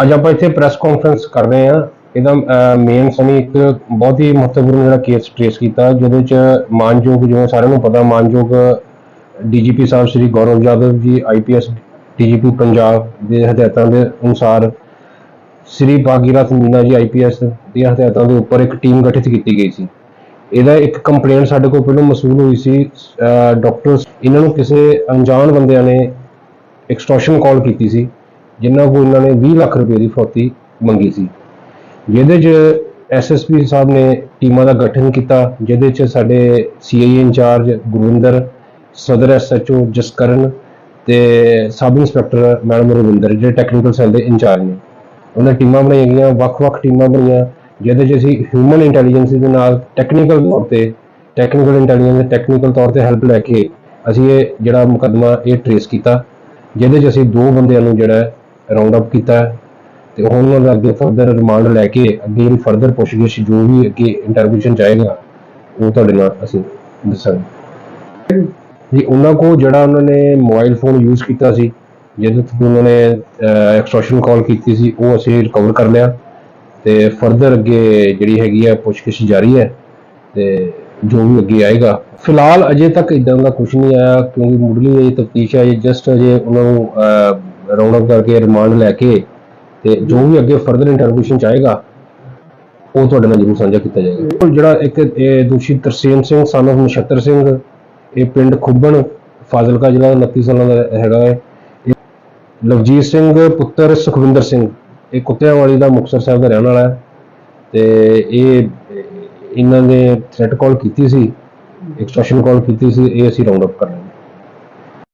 ਅੱਜ ਆਪਾਂ ਇੱਥੇ ਪ੍ਰੈਸ ਕਾਨਫਰੰਸ ਕਰ ਰਹੇ ਹਾਂ। ਇਹਦਾ ਮੇਨ ਸਨੀ ਇੱਕ ਬਹੁਤ ਹੀ ਮਹੱਤਵਪੂਰਨ ਜਿਹੜਾ ਕੇਸ ਟ੍ਰੇਸ ਕੀਤਾ, ਜਿਹਦੇ ਚ ਮਾਨਯੋਗ, ਜਿਵੇਂ ਸਾਰਿਆਂ ਨੂੰ ਪਤਾ, ਮਾਨਯੋਗ ਡੀਜੀਪੀ ਸਾਹਿਬ ਸ੍ਰੀ ਗੌਰਵ ਯਾਦਵ ਜੀ ਆਈਪੀਐਸ ਡੀਜੀਪੀ ਪੰਜਾਬ ਦੇ ਹਦਾਇਤਾਂ ਦੇ ਅਨੁਸਾਰ ਸ੍ਰੀ ਭਾਗੀਰਥ ਮੀਨਾ ਜੀ ਆਈਪੀਐਸ ਦੀਆਂ ਹਦਾਇਤਾਂ ਦੇ ਉੱਪਰ ਇੱਕ ਟੀਮ ਗਠਿਤ ਕੀਤੀ ਗਈ ਸੀ। ਇਹਦਾ ਇੱਕ ਕੰਪਲੇਂਟ ਸਾਡੇ ਕੋਲ ਪਹਿਲਾਂ ਮਸੂਲ ਹੋਈ ਸੀ ਡਾਕਟਰਸ ਇਹਨਾਂ ਨੂੰ ਕਿਸੇ ਅਣਜਾਣ ਬੰਦਿਆਂ ਨੇ ਐਕਸਟੋਰਸ਼ਨ ਕਾਲ ਕੀਤੀ ਸੀ। ਜਿਨ੍ਹਾਂ ਕੋਲ ਇਹਨਾਂ ਨੇ 20 ਲੱਖ ਰੁਪਏ ਦੀ ਫਰੌਤੀ ਮੰਗੀ ਸੀ। ਜਿਹਦੇ 'ਚ ਐਸਐਸਪੀ ਸਾਹਿਬ ਨੇ ਟੀਮਾਂ ਦਾ ਗਠਨ ਕੀਤਾ, ਜਿਹਦੇ 'ਚ ਸਾਡੇ ਸੀਆਈਏ ਇੰਚਾਰਜ ਗੁਰਵਿੰਦਰ, ਸਦਰ ਐਸਐਚਓ ਜਸਕਰਨ ਤੇ ਸਬ ਇੰਸਪੈਕਟਰ ਮੈਡਮ ਰਵਿੰਦਰ, ਜਿਹੜੇ ਟੈਕਨੀਕਲ ਸੈੱਲ ਦੇ ਇੰਚਾਰਜ ਨੇ। ਉਹਨਾਂ ਟੀਮਾਂ ਬਣਾਈਆਂ ਗਈਆਂ ਵੱਖ-ਵੱਖ ਟੀਮਾਂ ਬਣੀਆਂ, ਜਿਹਦੇ 'ਚ ਅਸੀਂ ਹਿਊਮਨ ਇੰਟੈਲੀਜੈਂਸ ਦੇ ਨਾਲ ਟੈਕਨੀਕਲ ਤੌਰ ਤੇ, ਟੈਕਨੀਕਲ ਇੰਟੈਲੀਜੈਂਸ ਟੈਕਨੀਕਲ ਤੌਰ ਤੇ ਹੈਲਪ ਲੈ ਕੇ ਅਸੀਂ ਇਹ ਜਿਹੜਾ ਮੁਕੱਦਮਾ ਇਹ ਟ੍ਰੇਸ ਕੀਤਾ, ਜਿਹਦੇ 'ਚ ਅਸੀਂ ਦੋ ਬੰਦਿਆਂ ਨੂੰ ਜਿਹੜਾ ਰਾਉਂਡ ਅਪ ਕੀਤਾ ਹੈ। ਤੇ ਉਹਨਾਂ ਦਾ ਅੱਗੇ ਫਰਦਰ ਰਿਮਾਂਡ ਲੈ ਕੇ ਅੱਗੇ ਇਨ ਫਰਦਰ ਪੁੱਛਗਿੱਛ ਜੋ ਵੀ ਅੱਗੇ ਇੰਟਰਵਿਊਸ਼ਨ ਚਾਹੇਗਾ ਉਹ ਤੁਹਾਡੇ ਨਾਲ ਅਸੀਂ ਦੱਸਾਂਗੇ। ਜੀ, ਉਹਨਾਂ ਕੋ ਜਿਹੜਾ ਉਹਨਾਂ ਨੇ ਮੋਬਾਈਲ ਫੋਨ ਯੂਜ਼ ਕੀਤਾ ਸੀ, ਜਿਹਦੇ ਤੋਂ ਉਹਨਾਂ ਨੇ ਐਕਸਟੋਰਸ਼ਨ ਕਾਲ ਕੀਤੀ ਸੀ, ਉਹ ਅਸੀਂ ਰਿਕਵਰ ਕਰ ਲਿਆ। ਤੇ ਫਰਦਰ ਅੱਗੇ ਜਿਹੜੀ ਹੈਗੀ ਆ ਪੁੱਛਗਿੱਛ ਜਾਰੀ ਹੈ, ਤੇ ਜੋ ਵੀ ਅੱਗੇ ਆਏਗਾ। ਫਿਲਹਾਲ ਅਜੇ ਤੱਕ ਇਦਾਂ ਦਾ ਕੁਝ ਨਹੀਂ ਆਇਆ, ਕਿਉਂਕਿ ਮੁੱਢਲੀ ਇਹ ਤਫਤੀਸ਼ ਹੈ ਜਸਟ ਅਜੇ ਉਹਨਾਂ ਨੂੰ ਰਾਉਂਡ ਅਪ ਕਰਕੇ ਰਿਮਾਂਡ ਲੈ ਕੇ ਤੇ ਜੋ ਵੀ ਅੱਗੇ ਫਰਦਰ ਇੰਟਰਵਿਊਸ਼ਨ ਚਾਹੇਗਾ ਉਹ ਤੁਹਾਡੇ ਨਾਲ ਜ਼ਰੂਰ ਸਾਂਝਾ ਕੀਤਾ ਜਾਏਗਾ। ਜਿਹੜਾ ਇੱਕ ਇਹ ਦੋਸ਼ੀ ਤਰਸੇਮ ਸਿੰਘ ਸਨ of ਨਛੱਤਰ ਸਿੰਘ, ਇਹ ਪਿੰਡ ਖੁੱਬਣ, ਫਾਜ਼ਿਲਕਾ ਜ਼ਿਲ੍ਹਾ ਦਾ 29 ਸਾਲਾਂ ਦਾ ਹੈਗਾ ਹੈ। ਲਵਜੀਤ ਸਿੰਘ, ਪੁੱਤਰ ਸੁਖਵਿੰਦਰ ਸਿੰਘ, ਇਹ ਕੁੱਤਿਆਂ ਵਾਲੀ ਦਾ ਮੁਕਤਸਰ ਸਾਹਿਬ ਦਾ ਰਹਿਣ ਵਾਲਾ ਹੈ। ਤੇ ਇਹ ਇਹਨਾਂ ਨੇ ਥ੍ਰੈਟ ਕਾਲ ਕੀਤੀ ਸੀ ਐਕਸਟ੍ਰੈਸ਼ਨ ਕਾਲ ਕੀਤੀ ਸੀ, ਇਹ ਅਸੀਂ ਰਾਉਂਡ ਅਪ ਕਰ